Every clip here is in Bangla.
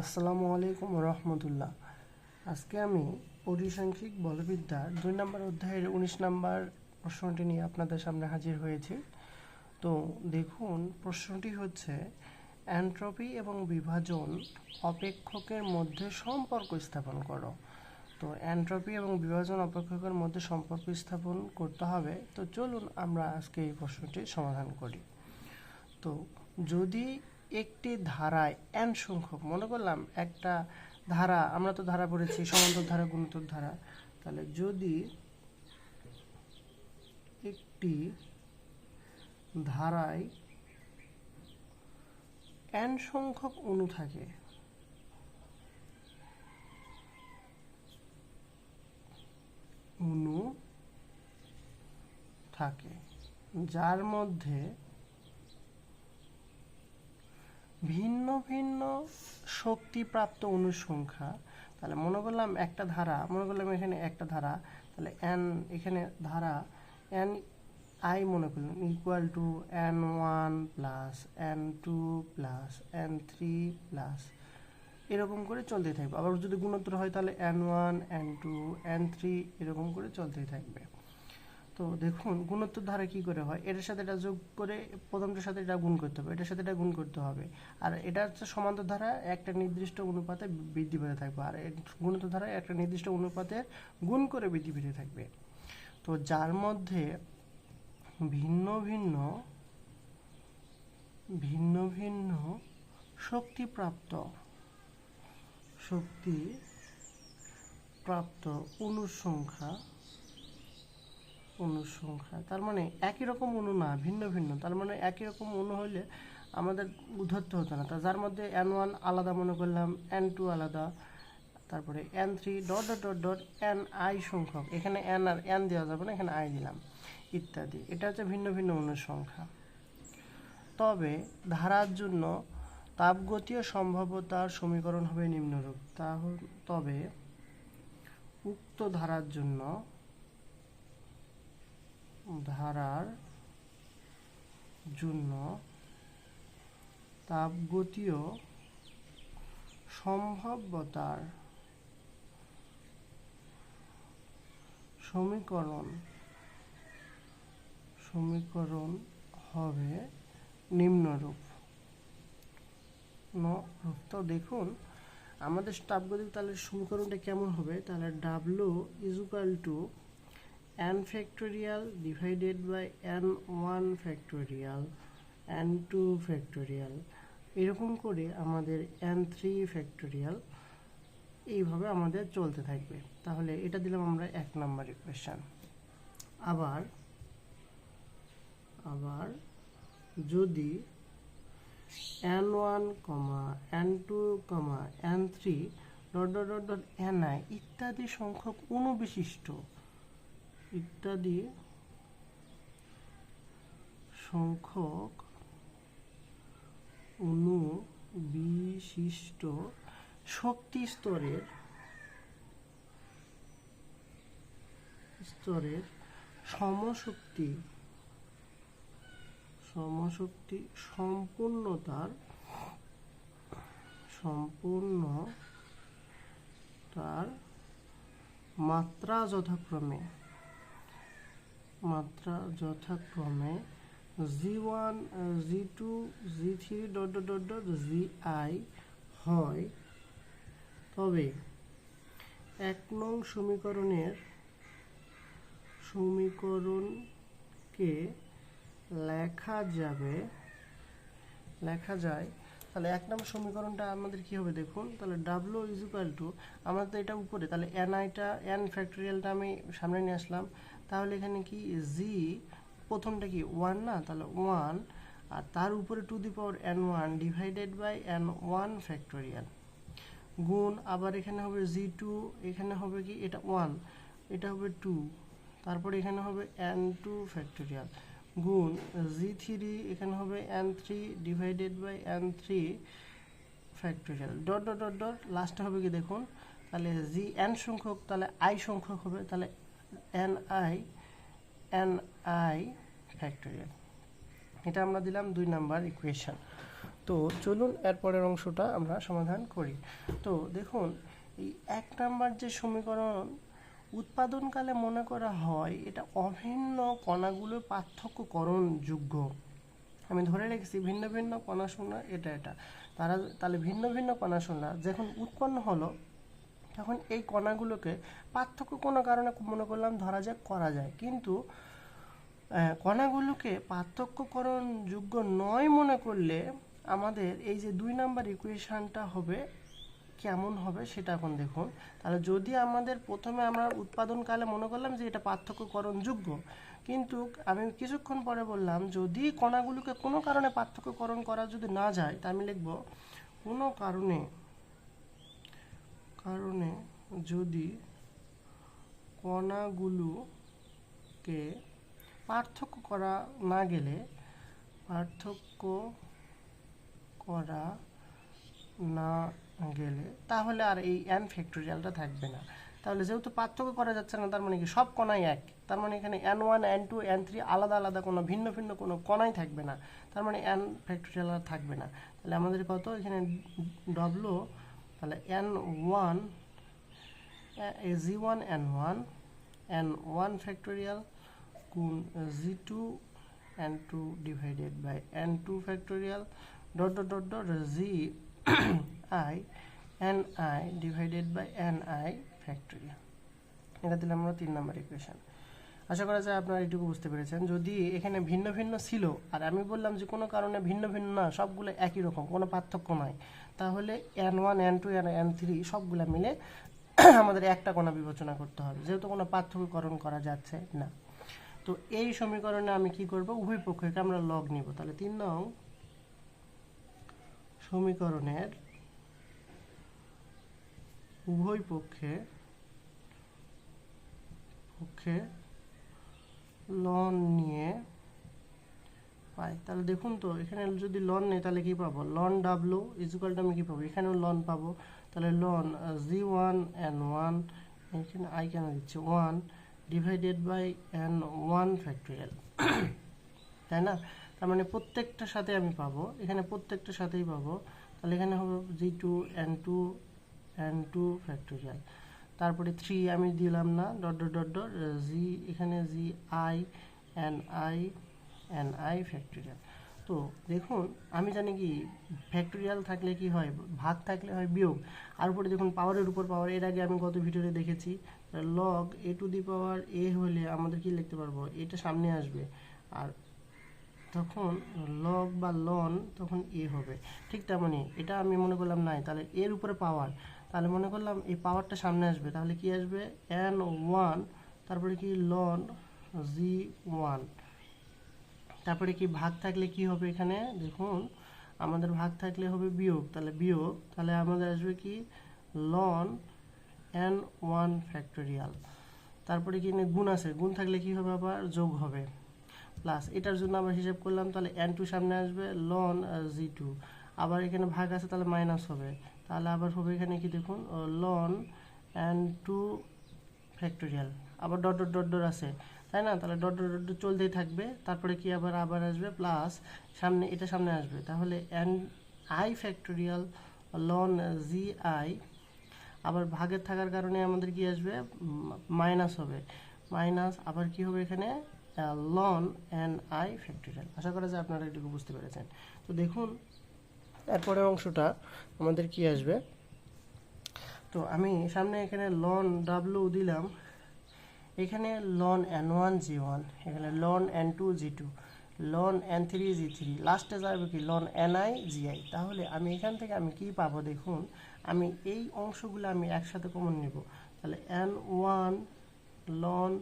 আসসালামু আলাইকুম রহমতুল্লাহ আজকে আমি পরিসাংখ্যিক বলবিদ্যার দুই নম্বর অধ্যায়ের উনিশ নম্বর প্রশ্নটি নিয়ে আপনাদের সামনে হাজির হয়েছি। তো দেখুন, প্রশ্নটি হচ্ছে অ্যান্ট্রপি এবং বিভাজন অপেক্ষকের মধ্যে সম্পর্ক স্থাপন করো। তো অ্যান্ট্রপি এবং বিভাজন অপেক্ষকের মধ্যে সম্পর্ক স্থাপন করতে হবে। তো চলুন আমরা আজকে এই প্রশ্নটির সমাধান করি। তো যদি একটি ধারায় এন সংখ্যক, মনে করলাম একটা ধারা, আমরা তো ধারা পড়েছি, সমান্তর ধারা গুণোত্তর ধারা। তাহলে যদি একটি ধারায় এন সংখ্যক অণু থাকে অণু থাকে, যার মধ্যে ভিন্ন ভিন্ন শক্তিপ্রাপ্ত অণুর সংখ্যা তাহলে মনে করলাম একটা ধারা, মনে করলাম এখানে একটা ধারা, তাহলে এন এখানে ধারা এন আই মনে করলাম equal to N one plus N two plus N three plus এরকম করে চলতেই থাকবে। আবার যদি গুণোত্তর হয় তাহলে N one N two N three এরকম করে চলতেই থাকবে। তো দেখুন, গুণোত্তর ধারা কি করে হয়? এটার সাথে এটা যোগ করে প্রথমটার সাথে এটা গুণ করতে হবে। এটার সাথে এটা গুণ করতে হবে। আর এটা হচ্ছে সমান্তর ধারা, একটা নির্দিষ্ট অনুপাতে বৃদ্ধি পেতে থাকবে। আর গুণোত্তর ধারা, একটা নির্দিষ্ট অনুপাতে গুণ করে বৃদ্ধি পেতে থাকবে। তো যার মধ্যে ভিন্ন ভিন্ন ভিন্ন ভিন্ন শক্তিপ্রাপ্ত শক্তি প্রাপ্ত অণুর অণুর সংখ্যা তার মানে একই রকম অণু না, ভিন্ন ভিন্ন। তার মানে একই রকম অণু হলে আমাদের ধরতে হতো না। তা যার মধ্যে এন ওয়ান আলাদা মনে করলাম এন টু আলাদা, তারপরে N three dot dot dot dot N I সংখ্যক। এখানে এন আর এন দেওয়া যাবে না, এখানে আই দিলাম, ইত্যাদি। এটা হচ্ছে ভিন্ন ভিন্ন অণুর সংখ্যা তবে ধারার জন্য তাপগতীয় সম্ভাব্যতার সমীকরণ হবে নিম্নরূপ। তা তবে উক্ত ধারার জন্য ধারার জন্য তাপগতীয় সম্ভাব্যতার সমীকরণ সমীকরণ হবে নিম্নরূপ। নরূপ তো দেখুন, আমাদের তাপগতিক তাহলে সমীকরণটা কেমন হবে? তাহলে W is equal to n factorial divided by n1 factorial n2 factorial, এরকম করে আমাদের n3 factorial এইভাবে আমাদের চলতে থাকবে। তাহলে এটা দিলাম আমরা এক নাম্বার ইকুয়েশন আবার আবার যদি N one comma N two comma N three dot dot dot dot N I ইত্যাদি সংখ্যক অনুবিশিষ্ট ইত্যাদি সংখ্যক অণু বিশিষ্ট শক্তি স্তরের স্তরের সমশক্তি সমশক্তি সম্পূর্ণতার সম্পূর্ণ তার মাত্রা যথাক্রমে মাত্রা যথাক্রমে G one, G two, G three dot dot dot G I হয়। তবে এক নং সমীকরণের সমীকরণকে লেখা যাবে, লেখা যায়। তাহলে এক নম্বর সমীকরণটা আমাদের কি হবে দেখুন, তাহলে ডাব্লু ইজ ইকুয়াল টু আমাদের এটা উপরে, তাহলে এন আইটা এন ফ্যাক্টোরিয়ালটা আমি সামনে নিয়ে আসলাম। তাহলে এখানে কি? জি প্রথমটা কি? ওয়ান না? তাহলে ওয়ান আর তার উপরে to the power N one divided by N one factorial গুণ, আবার এখানে হবে জি টু এখানে হবে কি? এটা ওয়ান এটা হবে টু তারপরে এখানে হবে এন টু ফ্যাক্টোরিয়াল গুণ জি থ্রি এখানে হবে N three divided by N three factorial dot dot dot dot লাস্টে হবে কি দেখুন? তাহলে জি এন সংখ্যক, তাহলে আই সংখ্যক হবে। তাহলে N I N I factorial এটা আমরা দিলাম দুই নাম্বার ইকুয়েশন তো চলুন এরপরের অংশটা আমরা সমাধান করি। তো দেখুন, এই এক নাম্বার যে সমীকরণ উৎপাদনকালে মনে করা হয় এটা অভিন্ন কণাগুলো পার্থক্যকরণ যোগ্য আমি ধরে রেখেছি ভিন্ন ভিন্ন কণা শূন্য এটা এটা। তারা তাহলে ভিন্ন ভিন্ন কণা শূন্য। যখন উৎপন্ন হলো তখন এই কণাগুলোকে পার্থক্য কোনো কারণে মনে করলাম ধরা যাক, করা যায়। কিন্তু কণাগুলোকে পার্থক্যকরণ যোগ্য নয় মনে করলে আমাদের এই যে দুই নাম্বার ইকুয়েশানটা হবে, কেমন হবে সেটা এখন দেখুন। তাহলে যদি আমাদের প্রথমে আমরা উৎপাদনকালে মনে করলাম যে এটা পার্থক্যকরণ যোগ্য, কিন্তু আমি কিছুক্ষণ পরে বললাম যদি কণাগুলোকে কোনো কারণে পার্থক্যকরণ করা যদি না যায়, তা আমি লিখব কোনো কারণে কারণে যদি কণাগুলোকে পার্থক্য করা না গেলে, পার্থক্য করা না গেলে, তাহলে আর এই এন ফ্যাক্টোরিয়ালটা থাকবে না। তাহলে যেহেতু পার্থক্য করা যাচ্ছে না, তার মানে কি? সব কণাই এক। তার মানে এখানে N one N two N three আলাদা আলাদা কোনো ভিন্ন ভিন্ন কোনো কণাই থাকবে না। তার মানে এন ফ্যাক্টোরিয়াল আর থাকবে না। তাহলে আমাদের কত? এখানে ডব্লু তাহলে N one G one N one N one factorial গুণ G two N two divided by N two factorial dot dot dot dot G I N I divided by N I factorial এটা দিলাম আমরা তিন নম্বর ইকুয়েশন আশা করা যায় আপনারা এটুকু বুঝতে পেরেছেন। যদি এখানে ভিন্ন ভিন্ন ছিল, আর আমি বললাম যে কোনো কারণে ভিন্ন ভিন্ন না, সবগুলো একই রকম, কোনো পার্থক্য নয় তাহলে N one N two N N three সবগুলো মিলে আমাদের একটা কণা বিবেচনা করতে হবে। যেহেতু কোনো পার্থক্যকরণ করা যাচ্ছে না। তো এই সমীকরণে আমি কি করব? উভয় পক্ষকে আমরা লগ নিব। তাহলে তিন নং সমীকরণের উভয় পক্ষে পক্ষে লন নিয়ে, পাই। তাহলে দেখুন তো, এখানে যদি লন নেই, তাহলে কি পাবো? লন ডাব্লু ইজুকালটা আমি কি পাবো? এখানেও লন পাবো। তাহলে লন জি ওয়ান এন ওয়ান এখানে আই কেন দিচ্ছে? One divided by N one factorial তাই না? তার মানে প্রত্যেকটার সাথে আমি পাবো। এখানে প্রত্যেকটার সাথেই পাবো। তাহলে এখানে হবে G two N two N two factorial তারপরে থ্রি আমি দিলাম না dot dot dot dot G এখানে G I N I N I factorial তো দেখুন, আমি জানি কি ফ্যাক্টোরিয়াল থাকলে কি হয়, ভাগ থাকলে হয় বিয়োগ। আর উপরে দেখুন পাওয়ারের উপর পাওয়ার এর আগে আমি কত ভিডিওতে দেখেছি লগ এ টু দি পাওয়ার এ হলে আমাদের কি লিখতে পারব? এটা সামনে আসবে। আর তখন লগ বা লন তখন এ হবে। ঠিক তেমনই, এটা আমি মনে করলাম নাই, তাহলে এর উপরে পাওয়ার তাহলে মনে করলাম এই পাওয়ারটা সামনে আসবে। তাহলে কি আসবে? এন ওয়ান তারপরে কি লন জি ওয়ান তারপরে কি ভাগ থাকলে কি হবে এখানে? দেখুন, আমাদের ভাগ থাকলে হবে বিয়োগ। তাহলে বিয়োগ, তাহলে আমাদের আসবে কি? লন এন ওয়ান ফ্যাক্টোরিয়াল তারপরে কি গুণ আছে? গুণ থাকলে কি হবে আবার? যোগ হবে। প্লাস এটার জন্য আবার হিসাব করলাম, তাহলে এন টু সামনে আসবে লন জি টু আবার এখানে ভাগ আছে, তাহলে মাইনাস হবে। তাহলে আবার হবে এখানে কি দেখুন লন অ্যান্ড টু ফ্যাক্টোরিয়াল আবার ডট ডট ডট ডট আছে, তাই না? তাহলে ডট ডট ডট চলতেই থাকবে, তারপরে কি আবার আবার আসবে? প্লাস সামনে, এটা সামনে আসবে। তাহলে N I factorial ln G I আবার ভাগের থাকার কারণে আমাদের কি আসবে? মাইনাস হবে। মাইনাস আবার কি হবে এখানে? লন অ্যান্ড আই ফ্যাক্টোরিয়াল আশা করা যায় আপনারা এটুকু বুঝতে পেরেছেন। তো দেখুন এরপরের অংশটা আমাদের কি আসবে? তো আমি সামনে এখানে লন ডাব্লু দিলাম। এখানে ln N one G one এখানে ln N two G two ln N three G three লাস্টে যাবে কি? Ln N I G I তাহলে আমি এখান থেকে আমি কি পাবো দেখুন? আমি এই অংশগুলো আমি একসাথে কমন নিব। তাহলে N one ln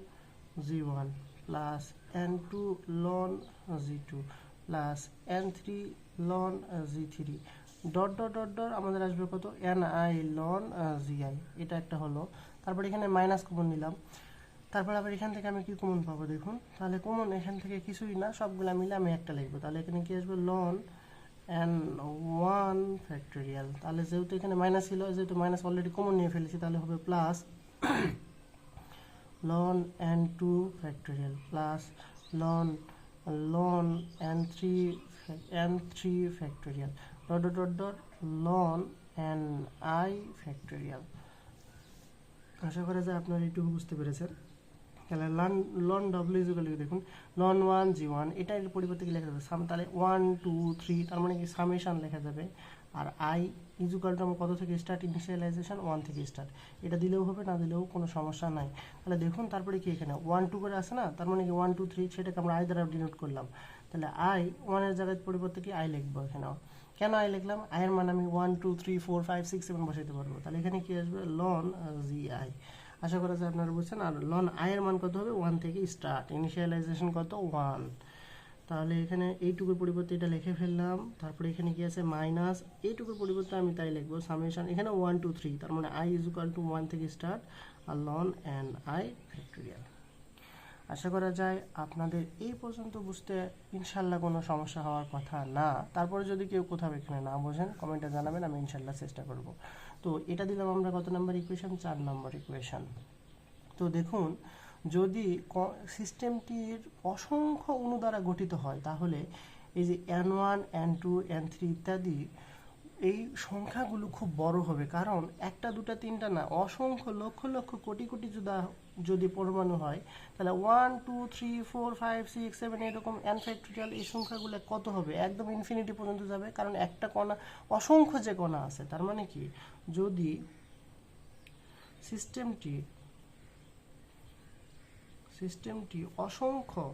G one plus N two ln G two plus N three ln G three dot dot dot dot আমাদের আসবে কত? N I ln G I এটা একটা হলো। তারপর এখানে মাইনাস কমন নিলাম। তারপর আবার এখান থেকে আমি কি কমন পাবো দেখুন? তাহলে কমন এখান থেকে কিছুই না, সবগুলা মিলে আমি একটা লিখব। তাহলে এখানে কি আসবে? লন এন ওয়ান ফ্যাক্টোরিয়াল তাহলে যেহেতু এখানে মাইনাস ছিল, যেহেতু মাইনাস অলরেডি কমন নিয়ে ফেলেছি, তাহলে হবে plus ln n two factorial plus ln ln n three three factorial dot dot dot dot ln n i factorial আশা করা যায় আপনারা এইটুকু বুঝতে পেরেছেন। তাহলে লন লন ডব্লিউ ইজুকাল দেখুন লন ওয়ান জি ওয়ান এটা এর পরিবর্তে কি লেখা যাবে? সাম তাহলে ওয়ান টু থ্রি তার মানে কি সামেশান লেখা যাবে। আর আই ইজুকাল টু আমার কত থেকে স্টার্ট ইনিশিয়ালাইজেশন ওয়ান থেকে স্টার্ট এটা দিলেও হবে, না দিলেও কোনো সমস্যা নাই। তাহলে দেখুন, তারপরে কি এখানে? ওয়ান টু করে আসে না? তার মানে কি ওয়ান টু থ্রি সেটাকে আমরা আই দ্বারা ডিনোট করলাম। তাহলে আই ওয়ানের জায়গায় পরিবর্তে কি আই লিখব এখানে কেন আই লিখলাম? আয়ের মান আমি one two three four five six seven বসাইতে পারব। তাহলে এখানে কি আসবে? লন জি আই আশা করা যায় আপনারা বুঝছেন? আর লন আয়ের মান কত হবে? ওয়ান থেকে স্টার্ট ইনিশিয়ালাইজেশন কত? ওয়ান তাহলে এখানে এইটুকুর পরিবর্তে এটা লিখে ফেললাম। তারপরে এখানে কি আছে? মাইনাস এইটুকুর পরিবর্তে আমি তাই লিখব। সামেশন এখানে ওয়ান টু থ্রি তার মানে I is equal to one থেকে স্টার্ট আর লন অ্যান্ড আই ফ্যাক্টোরিয়াল আশা করা যায় আপনাদের এই পর্যন্ত বুঝতে ইনশাল্লাহ কোনো সমস্যা হওয়ার কথা না। তারপরে যদি কেউ কোথাও এখানে না বোঝেন কমেন্টে জানাবেন, আমি ইনশাল্লাহ চেষ্টা করব। তো এটা দিলাম আমরা কত নম্বর ইকুয়েশন চার নম্বর ইকুয়েশন তো দেখুন, যদি সিস্টেমটির অসংখ্য অণু দ্বারা গঠিত হয়, তাহলে এই যে N one N two N three ইত্যাদি, এই সংখ্যাগুলো খুব বড় হবে। কারণ একটা, দুটা, তিনটা না, অসংখ্য লক্ষ লক্ষ কোটি কোটি যুদা যদি পরমাণু হয়, তাহলে one two three four five six seven এরকম এন ফ্যাক্টোরিয়াল এই সংখ্যাগুলো কত হবে? একদম ইনফিনিটি পর্যন্ত যাবে, কারণ একটা কণা, অসংখ্য যে কণা আছে, তার মানে কি? যদি সিস্টেমটি সিস্টেমটি অসংখ্য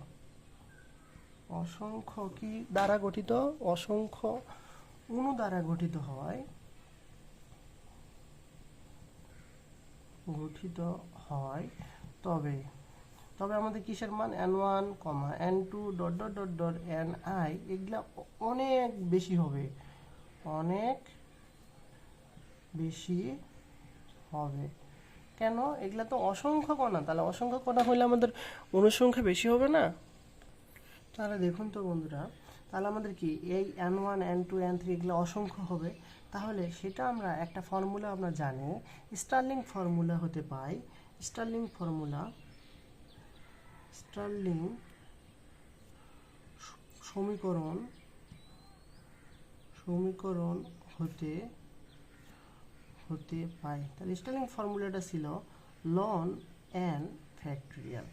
অসংখ্য কি দ্বারা গঠিত? অসংখ্য অণু দ্বারা গঠিত হয় গঠিত হয় তবে তবে আমাদের কিসের মান? N one comma N two dot dot dot dot N I এগুলা অনেক বেশি হবে। অনেক বেশি হবে। কেন? এগুলা তো অসংখ্য কণা। তাহলে অসংখ্য কণা হলে আমাদের অনুসংখ্যা বেশি হবে না? তাহলে দেখুন তো বন্ধুরা, তাহলে আমাদের কি এই N one N two N three এগুলো অসংখ্য হবে? তাহলে সেটা আমরা একটা ফর্মুলা আমরা জানি স্টার্লিং ফর্মুলা হতে পাই স্টার্লিং ফর্মুলা। স্টার্লিং সমীকরণ সমীকরণ হতে হতে পায়। তাহলে স্টার্লিং ফর্মুলাটা ছিল লন এন ফ্যাক্টরিয়াল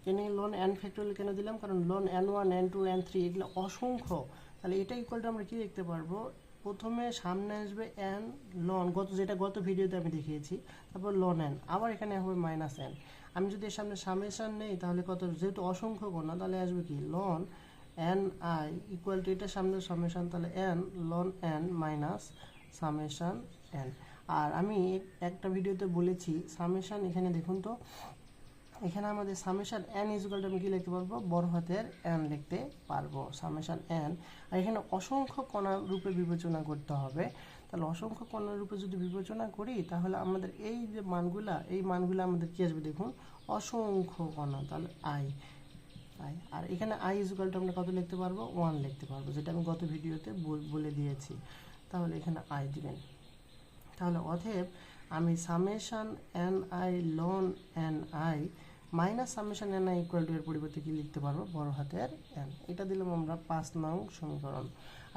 এখানে লন এন ফ্যাক্টরিয়াল কেন দিলাম? কারণ ln N one N two N three এগুলো অসংখ্য। তাহলে এটা ইকুয়ালটা আমরা কি দেখতে পারব? প্রথমে সামনে আসবে এন লন গত যেটা গত ভিডিওতে আমি দেখিয়েছি, তারপর লন এন আবার এখানে হবে মাইনাস এন আমি যদি এর সামনে সামেশন নেই, তাহলে কত, যেহেতু অসংখ্য কোনা তাহলে আসবে কি? Ln N I equal to এটার সামনে সামেশন তাহলে N ln N minus summation N আর আমি একটা ভিডিওতে বলেছি সামেশন এখানে দেখুন তো এখানে আমাদের সামেশন এন ইজুকালটা আমি কি লিখতে পারব? বড় হাতের এন লিখতে পারব সামেশন এন আর এখানে অসংখ্য কণা রূপে বিবেচনা করতে হবে। তাহলে অসংখ্য কণা রূপে যদি বিবেচনা করি, তাহলে আমাদের এই যে মানগুলা, এই মানগুলো আমাদের কি আসবে দেখুন? অসংখ্য কণা, তাহলে আই আই আর এখানে আই ইজুকালটা আমরা কত লিখতে পারব? ওয়ান লিখতে পারব, যেটা আমি গত ভিডিওতে বলে দিয়েছি। তাহলে এখানে আই দিবেন। তাহলে অতএব আমি summation N I ln N I minus summation N I equal to এর পরিবর্তে কি লিখতে পারব? বড় হাতের এন এটা দিলাম আমরা পাঁচ নং সমীকরণ।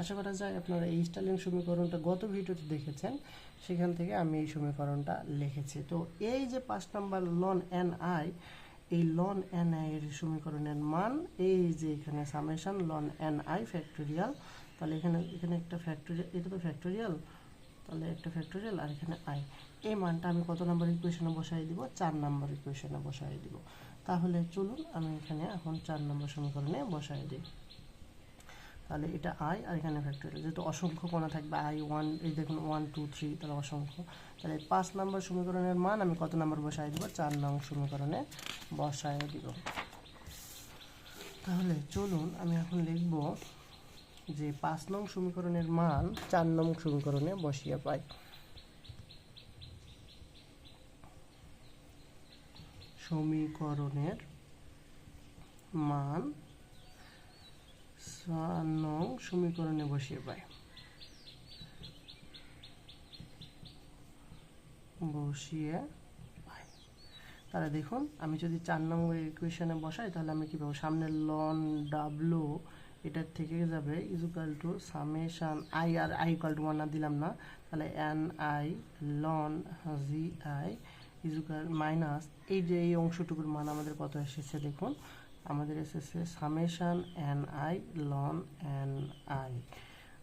আশা করা যায় আপনারা এই স্টাইলিং সমীকরণটা গত ভিডিওতে দেখেছেন। সেখান থেকে আমি এই সমীকরণটা লিখেছি। তো এই যে পাঁচ নাম্বার লন এন আই এই লন এন আই এর সমীকরণের মান, এই যে এখানে summation ln N I factorial তাহলে এখানে এখানে একটা ফ্যাক্টোরিয়াল এটা তো ফ্যাক্টোরিয়াল তাহলে একটা ফ্যাক্টোরিয়াল আর এখানে আই এই মানটা আমি কত নাম্বার ইকুয়েশনে বসাই দিব? চার নাম্বার ইকুয়েশনে বসাই দিব। তাহলে চলুন আমি এখানে এখন চার নম্বর সমীকরণে বসাই দিই। তাহলে এটা আই আর এখানে ফ্যাক্টোরিয়াল যেহেতু অসংখ্য কোণা থাকবে আই ওয়ান এই দেখুন ওয়ান টু থ্রি তাহলে অসংখ্য। তাহলে পাঁচ নম্বর সমীকরণের মান আমি কত নম্বর বসাই দিব? চার নং সমীকরণে বসাই দিব। তাহলে চলুন আমি এখন লিখব যে পাঁচ নং সমীকরণের মান চার নং সমীকরণে বসিয়ে পাই। সমীকরণের মান চার নং সমীকরণে বসিয়ে পাই। বসিয়ে তাহলে দেখুন, আমি যদি চার নম্বর ইকুয়েশনে বসাই, তাহলে আমি কি পাবো? সামনে লন ডাব্লু এটার থেকে যাবে ইজুকাল টু সামেশান আই আর আই ইকাল টু না দিলাম না, তাহলে N I ln G I equal minus এই যে এই অংশটুকুর মান আমাদের কত এসেছে দেখুন, আমাদের এসেছে summation N I ln N I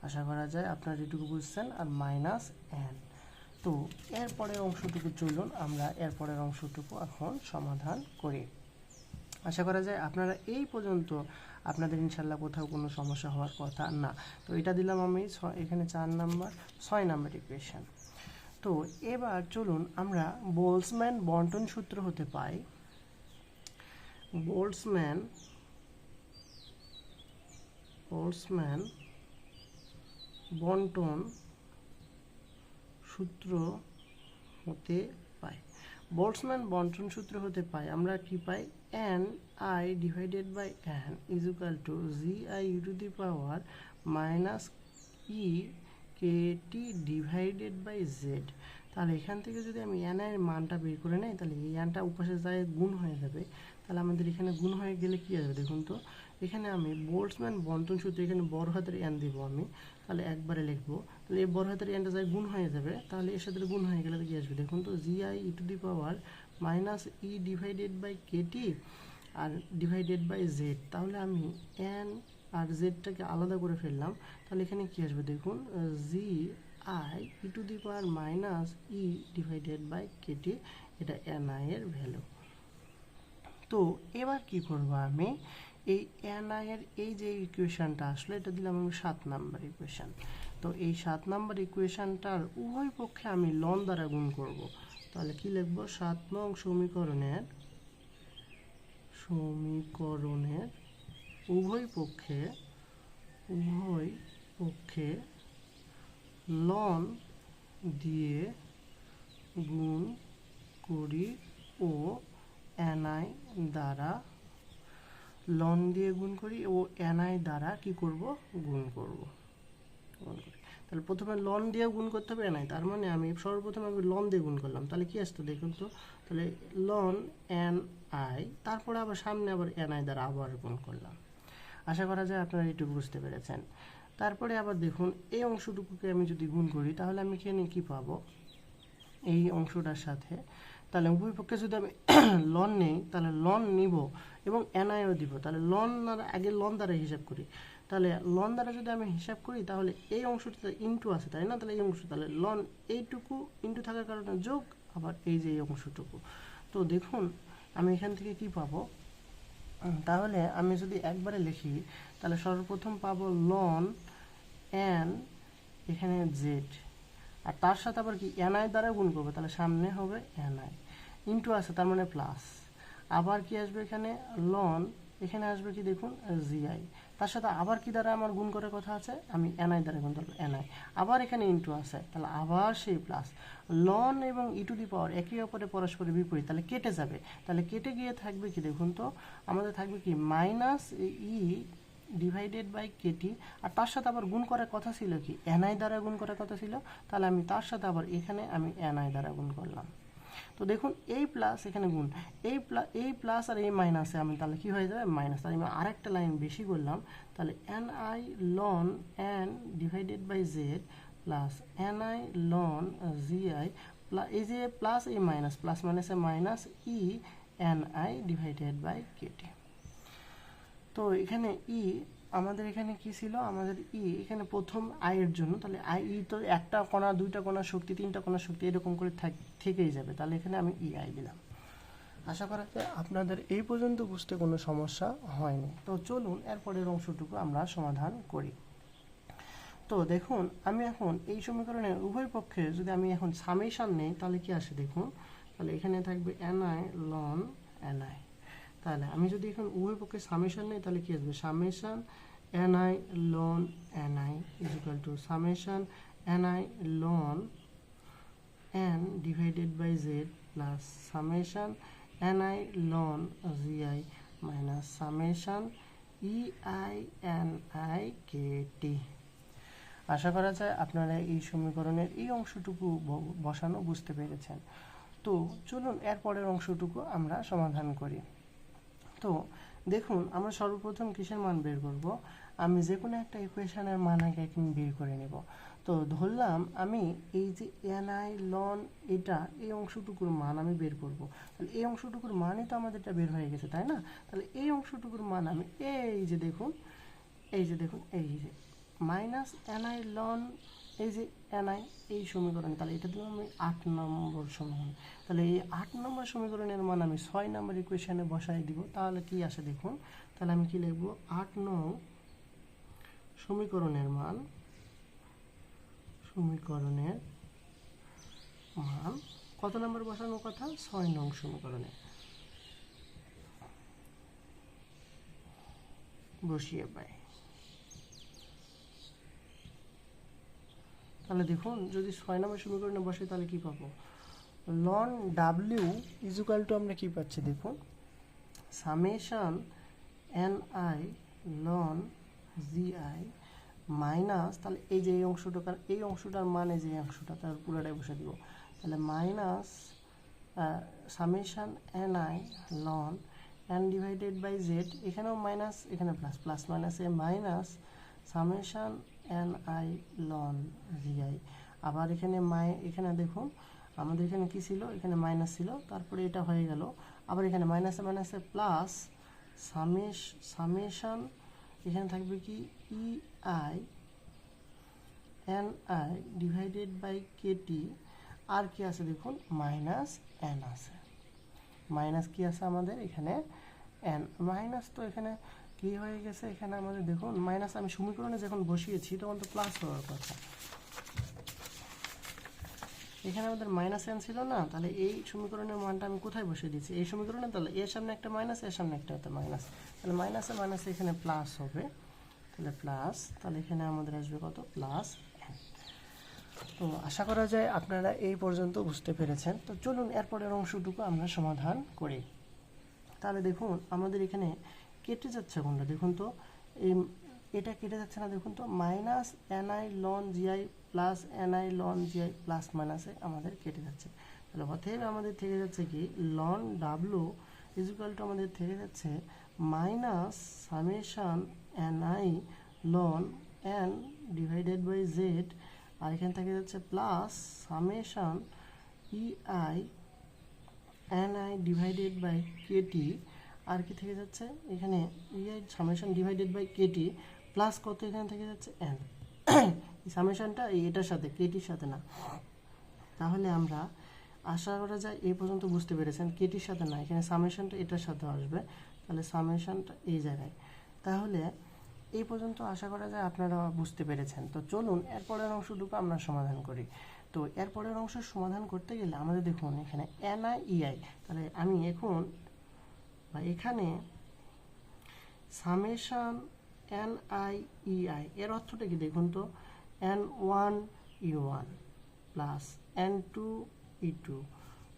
আশা করা যায় আপনারা যেটুকু বুঝছেন, আর মাইনাস এন তো এরপরের অংশটুকু চলুন, আমরা এরপরের অংশটুকু এখন সমাধান করি। আশা করা যায় আপনারা এই পর্যন্ত আপনাদের ইনশাল্লাহ কোথাও কোনো সমস্যা হওয়ার কথা না। তো এটা দিলাম আমি এখানে চার নাম্বার, ছয় নাম্বার ইকুয়েশন তো এবার চলুন আমরা বোলসম্যান বন্টন সূত্র হতে পাই। বোলসম্যান বোলসম্যান বন্টন সূত্র হতে পাই বোল্টসম্যান বন্টন সূত্র হতে পাই, আমরা কি পাই? N I divided by N is equal to G I U to the power minus E K T divided by Z তাহলে এখান থেকে যদি আমি এন এর মানটা বের করে নেই, তাহলে এই এনটা উপাশে যায় গুণ হয়ে যাবে। তাহলে আমাদের এখানে গুণ হয়ে গেলে কি আসবে দেখুন তো? এখানে আমি বোল্টসম্যান বন্টন সূত্র এখানে বড় হাতের এন দিব আমি। তাহলে একবারে লিখব। তাহলে এই বড় হাতের এনটা যায় গুণ হয়ে যাবে। তাহলে এর সাথে গুণ হয়ে গেলে কি আসবে? দেখুন তো G I E to the power minus E divided by KT R divided by Z তাহলে আমি এন আর জেডটাকে আলাদা করে ফেললাম। তাহলে এখানে কি আসবে? দেখুন G I E to the power minus E divided by KT এটা এন আই এর ভ্যালু তো এবার কি করব আমি? এই এন আই এর এই যে ইকুয়েশনটা আসলে এটা দিলাম আমি সাত নাম্বার ইকুয়েশন তো এই সাত নাম্বার ইকুয়েশনটার উভয় পক্ষে আমি লন দ্বারা গুণ করব। তাহলে কি লিখব? সাত নং সমীকরণের সমীকরণের উভয় পক্ষে উভয় পক্ষে লন দিয়ে গুণ করি ও এনআই দ্বারা লন দিয়ে গুণ করি ও এনআই দ্বারা কি করব? গুণ করব। তাহলে প্রথমে লন দিয়ে গুণ করতে হবে এনআই। তার মানে আমি সর্বপ্রথম আমি লন দিয়ে গুণ করলাম। তাহলে কি আসতো দেখুন তো? তাহলে লন এন আই তারপরে আবার সামনে আবার এনআই দ্বারা আবার গুণ করলাম। আশা করা যায় আপনারা এইটুকু বুঝতে পেরেছেন। তারপরে আবার দেখুন, এই অংশটুকুকে আমি যদি গুণ করি, তাহলে আমি এখানে কি পাবো? এই অংশটার সাথে তাহলে উভয় পক্ষে যদি আমি লন নেই, তাহলে লন নিব এবং এনআইও দিব। তাহলে লন আগে লন দ্বারা হিসাব করি। তাহলে লন দ্বারা যদি আমি হিসাব করি, তাহলে এই অংশটাতে ইনটু আছে, তাই না? তাহলে এই অংশ, তাহলে লন এইটুকু ইনটু থাকার কারণে যোগ, আবার এই যে এই অংশটুকু। তো দেখুন, আমি এখান থেকে কি পাবো? তাহলে আমি যদি একবারে লিখি, তাহলে সর্বপ্রথম পাবো লন এন এখানে জেড আর তার সাথে আবার কি? এনআই দ্বারা গুণ করব, তাহলে সামনে হবে এনআই ইন্টু আছে, তার মানে প্লাস আবার কি আসবে এখানে? লন এখানে আসবে কি দেখুন? জিআই তার সাথে আবার কি দ্বারা আমার গুণ করার কথা আছে? আমি এনআই দ্বারা গুণ করব এনআই আবার এখানে ইন্টু আছে, তাহলে আবার সেই প্লাস লন এবং ই টু দি পাওয়ার একে অপরে পরস্পরের বিপরীত, তাহলে কেটে যাবে। তাহলে কেটে গিয়ে থাকবে কি দেখুন তো? আমাদের থাকবে কি? Minus E divided by KT আর তার সাথে আবার গুণ করার কথা ছিল কি? এনআই দ্বারা গুণ করার কথা ছিল। তাহলে আমি তার সাথে আবার এখানে আমি এনআই দ্বারা গুণ করলাম। তো দেখুন এই প্লাস এখানে গুণ। এই প্লাস এই প্লাস আর এই মাইনাসে আমি তাহলে কি হয়ে যাবে? মাইনাস তাহলে আমি আরেকটা লাইন বেশি করলাম। তাহলে N I ln N divided by Z plus N I ln G I এই যে প্লাস এই মাইনাস প্লাস মাইনাসে minus E N I divided by KT তো এখানে ই, আমাদের এখানে কি ছিল? আমাদের ই, এখানে প্রথম আই এর জন্য, তাহলে আই, ই তো একটা কণা, দুইটা কণা শক্তি, তিনটা কণা শক্তি এরকম করে থাক- থেকেই যাবে। তাহলে এখানে আমি ই, আই দিলাম। আশা করা যায় আপনাদের এই পর্যন্ত বুঝতে কোনো সমস্যা হয়নি। তো চলুন, এরপরের অংশটুকু আমরা সমাধান করি। তো দেখুন, আমি এখন এই সমীকরণের উভয় পক্ষে যদি আমি এখন সামেশান নেই, তাহলে কি আসে? দেখুন, তাহলে এখানে থাকবে এনআই লন এনআই তাহলে আমি যদি এখন উভয় পক্ষে সামেশান নেই, তাহলে কি আসবে? Summation NI ln NI is equal to summation NI ln N divided by Z plus summation NI ln GI minus summation EI N I K T আশা করা যায় আপনারা এই সমীকরণের এই অংশটুকু বসানো বুঝতে পেরেছেন। তো চলুন এর পরের অংশটুকু আমরা সমাধান করি। তো দেখুন, আমরা সর্বপ্রথম কিসের মান বের করব? আমি যে কোনো একটা ইকুয়েশনের মান আগে আমি বের করে নেব। তো ধরলাম আমি এই যে এনআই লন এটা এই অংশটুকুর মান আমি বের করব। তাহলে এই অংশটুকুর মানই তো আমাদের এটা বের হয়ে গেছে, তাই না? তাহলে এই অংশটুকুর মান আমি এই যে দেখুন, এই যে দেখুন, এই যে মাইনাস এনআই লন এই যে এনআই এই সমীকরণ, তাহলে এটা দিলাম আমি আট নম্বর সমীকরণ। তাহলে এই আট নম্বর সমীকরণের মান আমি ছয় নম্বর ইকুয়েশনে বসাই দিব। তাহলে কি আসে দেখুন, তাহলে আমি কি লিখব? আট নং সমীকরণের মান সমীকরণের মান, কত নম্বর বসানোর কথা? ছয় নং সমীকরণে। বসিয়ে পাই। তাহলে দেখুন, যদি ছয় নম্বর সমীকরণে বসে, তাহলে কি পাবো? লন ডাব্লিউ ইজুকাল টু আমরা কি পাচ্ছি দেখুন? Summation N I ln G I minus তাহলে এই যে এই অংশটার এই অংশটার মানে যে অংশটা, তার পুরোটাই বসে দিব। তাহলে minus summation N I ln N divided by Z এখানেও মাইনাস এখানে প্লাস প্লাস মাইনাসে minus summation N I ln G I আবার এখানে মাই এখানে দেখুন, আমাদের এখানে কি ছিল? এখানে মাইনাস ছিল, তারপরে এটা হয়ে গেল। আবার এখানে মাইনাসে মাইনাসে প্লাস সামেশ সামেশন এখানে থাকবে কি? E I N I divided by KT আর কি আছে দেখুন? মাইনাস এন আছে। মাইনাস কি আছে আমাদের? এখানে এন মাইনাস তো এখানে কি হয়ে গেছে এখানে আমাদের? দেখুন মাইনাস আমি সমীকরণে যখন বসিয়েছি, তখন তো প্লাস হওয়ার কথা। এখানে আমাদের মাইনাস এন ছিল না? তাহলে এই সমীকরণের মানটা আমি কোথায় বসিয়ে দিয়েছি? এই সমীকরণে তাহলে এর সামনে একটা মাইনাস এর সামনে একটা একটা মাইনাস তাহলে মাইনাসে মাইনাসে এখানে প্লাস হবে। তাহলে প্লাস তাহলে এখানে আমাদের আসবে কত? প্লাস তো আশা করা যায় আপনারা এই পর্যন্ত বুঝতে পেরেছেন। তো চলুন, এরপরের অংশটুকু আমরা সমাধান করি। তাহলে দেখুন, আমাদের এখানে কেটে যাচ্ছে কোনটা দেখুন তো। এই এটা কেটে যাচ্ছে না, দেখুন তো। Minus NI ln GI plus NI ln GI plus মাইনাসে আমাদের কেটে যাচ্ছে। তাহলে অতএব আমাদের থেকে যাচ্ছে কি? লন ডাব্লু টু আমাদের থেকে যাচ্ছে minus summation NI ln N divided by Z আর এখান থেকে যাচ্ছে plus summation EI N I divided by KT আর কি থেকে যাচ্ছে? এখানে EI summation divided by KT plus কত এখানে থেকে যাচ্ছে? এন সামেশনটা এটার সাথে কেটির সাথে না। তাহলে আমরা আশা করা যায় এই পর্যন্ত বুঝতে পেরেছেন কেটির সাথে না। এখানে সামেশনটা এটার সাথে আসবে। তাহলে সামেশনটা এই জায়গায়। তাহলে এই পর্যন্ত আশা করা যায় আপনারা বুঝতে পেরেছেন। তো চলুন এরপরের অংশটুকু আমরা সমাধান করি। তো এরপরের অংশ সমাধান করতে গেলে আমাদের দেখুন এখানে এনআই ইআই তাহলে আমি এখন বা এখানে সামেশন এন আই ইআই এর অর্থটা কি দেখুন তো? N one E one plus N two E two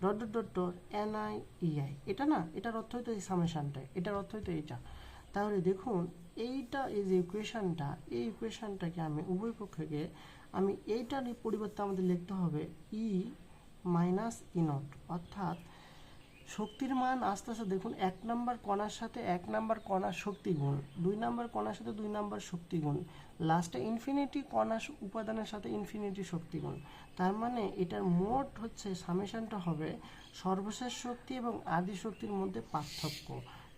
dot dot dot dot N I EI এটা না? এটার অর্থ হয়তো এই সামেশনটাই এটার অর্থ হয়তো এইটা। তাহলে দেখুন, এইটা, এই যে ইকুয়েশানটা এই ইকুয়েশানটাকে আমি উভয় পক্ষকে, আমি এইটার পরিবর্তে আমাদের লিখতে হবে ই মাইনাস ই নট অর্থাৎ শক্তির মান আস্তে আস্তে দেখুন, এক নাম্বার কণার সাথে এক নাম্বার কণার শক্তি গুণ, দুই নাম্বার কণার সাথে দুই নাম্বার শক্তি গুণ লাস্টে ইনফিনিটি কণা উপাদানের সাথে ইনফিনিটি শক্তি গুণ। তার মানে এটার মোট হচ্ছে সামেশনটা হবে সর্বশেষ শক্তি এবং আদি শক্তির মধ্যে পার্থক্য।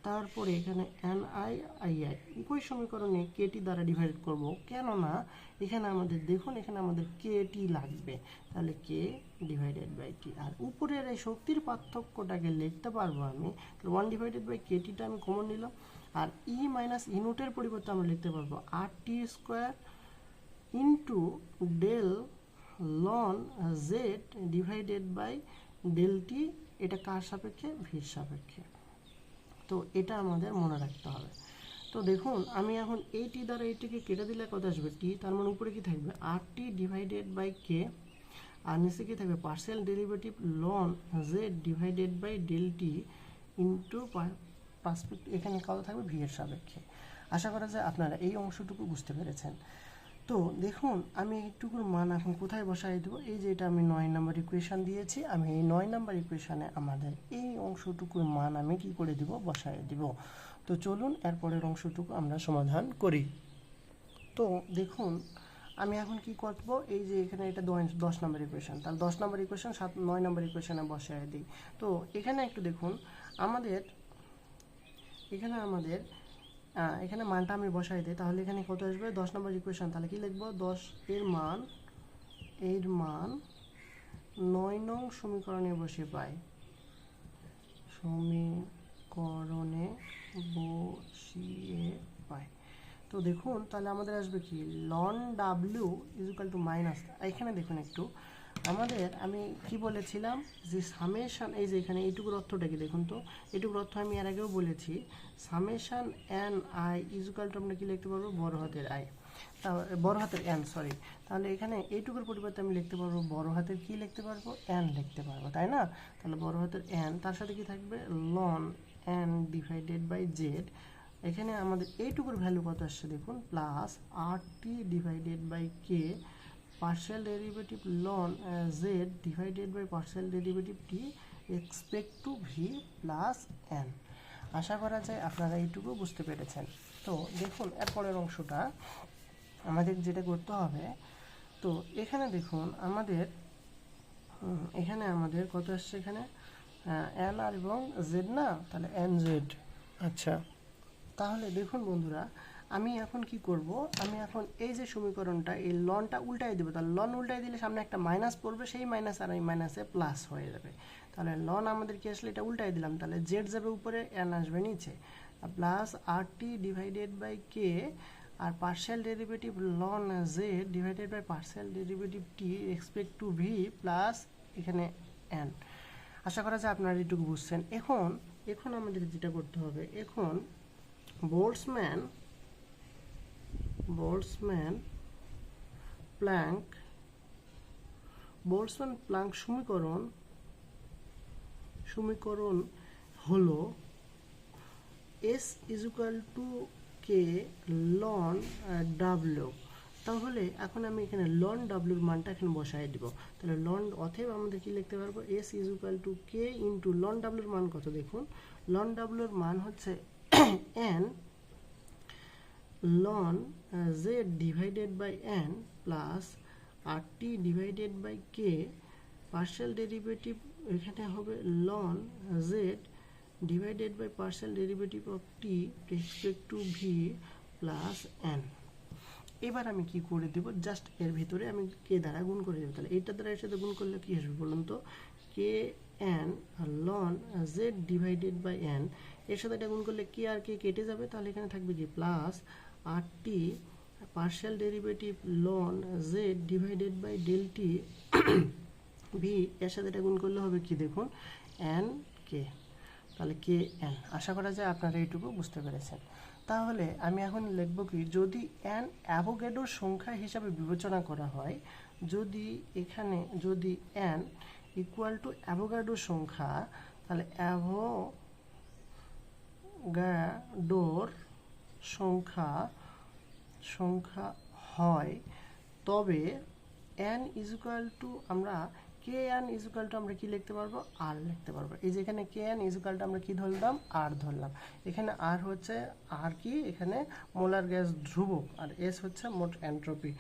তারপরে এখানে এন আই আই আই একই সমীকরণে কেটি দ্বারা ডিভাইড করব। কেননা, এখানে আমাদের, দেখুন, এখানে আমাদের কেটি লাগবে। তাহলে কে ডিভাইডেড বাই টি আর উপরের এই শক্তির পার্থক্যটাকে লিখতে পারব আমি ওয়ান ডিভাইডেড বাই কে টিটা আমি কমন নিলাম, আর ই মাইনাস ইনুটের পরিবর্তে আমরা লিখতে পারব R T square into del ln Z divided by del T এটা কার সাপেক্ষে? ভির সাপেক্ষে। তো এটা আমাদের মনে রাখতে হবে। তো দেখুন, আমি এখন এই টি দ্বারা এইটিকে কেটে দিলে কত আসবে? টি তার মানে উপরে কি থাকবে? আর টি ডিভাইডেড বাই কে আর নিচে কি থাকবে partial derivative ln Z divided by del T into পার্সপেক্ট এখানে কত থাকবে ভি এর সাপেক্ষে। আশা করা যায় আপনারা এই অংশটুকু বুঝতে পেরেছেন। তো দেখুন, আমি এইটুকুর মান এখন কোথায় বসাই দেবো? এই যে এটা আমি নয় নাম্বার ইকুয়েশান দিয়েছি, আমি এই নয় নাম্বার ইকুয়েশানে আমাদের এই অংশটুকুর মান আমি কি করে দিব? বসাই দিব। তো চলুন, এরপরের অংশটুকু আমরা সমাধান করি। তো দেখুন আমি এখন কি করব? এই যে এখানে এটা দশ- নম্বর ইকুয়েশন তাহলে দশ নম্বর ইকুয়েশন সাত, নয় নম্বর ইকুয়েশনে বসায় দিই। তো এখানে একটু দেখুন, আমাদের, এখানে আমাদের এখানে মানটা আমি বসাই দিই। তাহলে এখানে কত আসবে? দশ নম্বর ইকুয়েশন তাহলে কি লিখব? দশ এর মান এর মান নয় নং সমীকরণে বসে পাই। সমীকরণে বসিয়ে তো দেখুন, তাহলে আমাদের আসবে কি? Ln W equal to minus এখানে দেখুন একটু। আমাদের আমি কি বলেছিলাম? যে সামেশান এই যে এখানে এইটুকুর অর্থটা কি দেখুন তো এইটুকুর অর্থ আমি এর আগেও বলেছি। Summation N I equal to আমরা কি লিখতে পারব? বড় হাতের আই তা বড় হাতের এন সরি তাহলে এখানে এইটুকুর পরিবর্তে আমি লিখতে পারব বড় হাতের কি লিখতে পারব? এন লিখতে পারব, তাই না? তাহলে বড় হাতের এন তার সাথে কি থাকবে? Ln N divided by Z এখানে আমাদের এইটুকুর ভ্যালু কত আসছে দেখুন? Plus R T divided by K partial derivative ln Z divided by partial derivative T expect to V plus N আশা করা যায় আপনারা এইটুকু বুঝতে পেরেছেন। তো দেখুন এরপরের অংশটা আমাদের যেটা করতে হবে, তো এখানে দেখুন আমাদের এখানে আমাদের কত আসছে এখানে? এন আর এবং জেড না? তাহলে এন জেড আচ্ছা। তাহলে দেখুন বন্ধুরা, আমি এখন কি করব, আমি এখন এই যে সমীকরণটা, এই লনটা উল্টাই দেবো। তাহলে লন উল্টাই দিলে সামনে একটা মাইনাস পড়বে, সেই মাইনাস আর এই মাইনাসে প্লাস হয়ে যাবে। তাহলে লন আমাদের কি আসলে এটা উল্টাই দিলাম, তাহলে জেড যাবে উপরে এন আসবে নিচে। Plus R T divided by K R partial derivative ln Z divided by partial derivative T expect to V plus এখানে এন আশা করা যায় আপনারা এটুকু বুঝছেন। এখন এখন আমাদের যেটা করতে হবে, এখন বোল্টসম্যান বোল্টসম্যান প্ল্যাঙ্ক বোল্টসম্যান প্ল্যাঙ্ক সমীকরণ সমীকরণ হল S is equal to K ln W তাহলে এখন আমি এখানে লন ডাব্লিউর মানটা এখানে বসাই দিব। তাহলে লন অতএব আমাদের কি লিখতে পারব? S equal to K into ln ডাব্লিউর মান কত দেখুন? লন ডাব্লিউর মান হচ্ছে N ln Z divided by N plus R T divided by K partial derivative এখানে হবে ln Z divided by partial derivative of T respect to V plus N এবার আমি কি করে দেব? জাস্ট এর ভিতরে আমি কে দ্বারা গুণ করে দেবো। তাহলে এইটা দ্বারা এর সাথে গুণ করলে কি আসবে বলুন তো? K N ln Z divided by N এর সাথে এটা গুণ করলে কে আর কে কেটে যাবে? তাহলে এখানে থাকবে কি? Plus R T partial derivative ln Z divided by del T V এর সাথে এটা গুণ করলে হবে কি দেখুন? এন কে তাহলে কে এন আশা করা যায় আপনারা এইটুকু বুঝতে পেরেছেন। তাহলে আমি এখন লিখব কি? যদি এন অ্যাভোগেডোর সংখ্যা হিসাবে বিবেচনা করা হয়, যদি এখানে যদি এন ইকুয়াল টু অ্যাভোগাডোর সংখ্যা, তাহলে অ্যাভোগাডোর সংখ্যা সংখ্যা হয়। তবে এন ইজুকাল টু আমরা কে এন ইজুকাল টু আমরা কি লিখতে পারব? আর লিখতে পারব। এই যে এখানে কে এন ইজুকাল টু আমরা কি ধরলাম? আর ধরলাম। এখানে আর হচ্ছে আর কি? এখানে মোলার গ্যাস ধ্রুবক আর এস হচ্ছে মোট এন্ট্রপি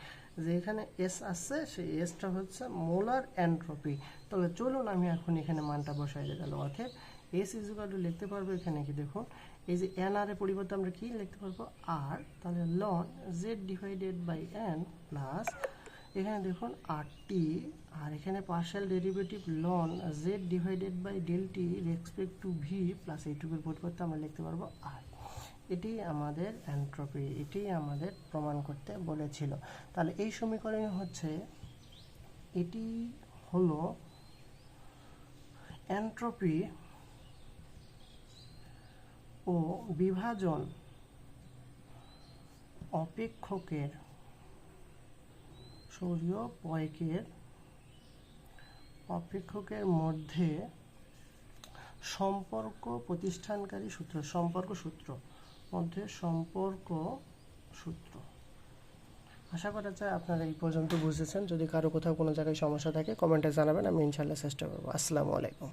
যে এখানে এস আসছে, সেই এসটা হচ্ছে মোলার এন্ট্রপি তাহলে চলুন আমি এখন এখানে মানটা বসাই দিই তাহলে অর্থে। এস ইজুকাল টু লিখতে পারব এখানে কি দেখুন? এই যে এন আর এর পরিবর্তে আমরা কি লিখতে পারব? আর তাহলে ln Z divided by N plus এখানে দেখুন আর টি আর এখানে partial derivative ln Z divided by del T respect to V plus এইটুকুর পরিবর্তে আমরা লিখতে পারব আর এটি আমাদের অ্যান্ট্রপি এটি আমাদের প্রমাণ করতে বলেছিল। তাহলে এই সমীকরণে হচ্ছে, এটি হলো অ্যান্ট্রপি ও বিভাজন অপেক্ষকের সৌরীয় পয়কের অপেক্ষকের মধ্যে সম্পর্ক প্রতিষ্ঠানকারী সূত্র, সম্পর্ক সূত্র, মধ্যে সম্পর্ক সূত্র। আশা করা যায় আপনারা এই পর্যন্ত বুঝেছেন। যদি কারও কোথাও কোনো জায়গায় সমস্যা থাকে, কমেন্টে জানাবেন, আমি ইনশাল্লাহ চেষ্টা করব। আসসালামু আলাইকুম।